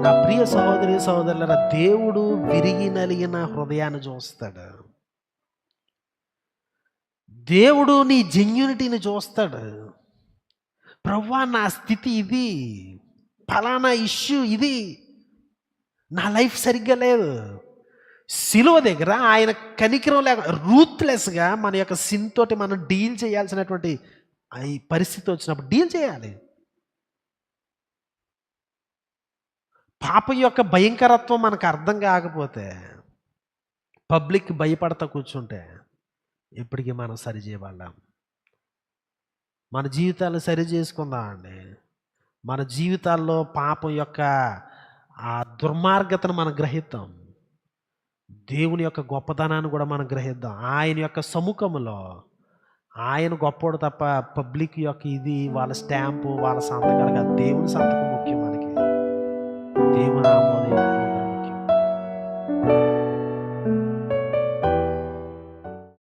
నా ప్రియ సహోదరి సహోదరుల దేవుడు విరిగి నలిగిన హృదయాన్ని చూస్తాడు. దేవుడు నీ జెన్యునిటీని చూస్తాడు. ప్రవ్వా నా స్థితి ఇది. ఫలానా ఇష్యూ ఇది. నా లైఫ్ సరిగ్గా లేదు. సిలువ దగ్గర ఆయన కనికరం లేక రూత్లెస్గా మన యొక్క సిన్ తోటి మనం డీల్ చేయాల్సినటువంటి ఆ పరిస్థితి వచ్చినప్పుడు డీల్ చేయాలి. పాపం యొక్క భయంకరత్వం మనకు అర్థం కాకపోతే పబ్లిక్ భయపడతా కూర్చుంటే ఎప్పటికీ మనం సరి చేయబడ్డాం మన జీవితాలు సరి చేసుకుందామండి మన జీవితాల్లో పాపం యొక్క ఆ దుర్మార్గతను మనం గ్రహిద్దాం. దేవుని యొక్క గొప్పతనాన్ని కూడా మనం గ్రహిద్దాం. ఆయన యొక్క సముఖంలో ఆయన గొప్పోడు తప్ప పబ్లిక్ యొక్క ఇది వాళ్ళ స్టాంపు వాళ్ళ సంతకాలు కాదు. దేవుని సంతకం ముఖ్యమైన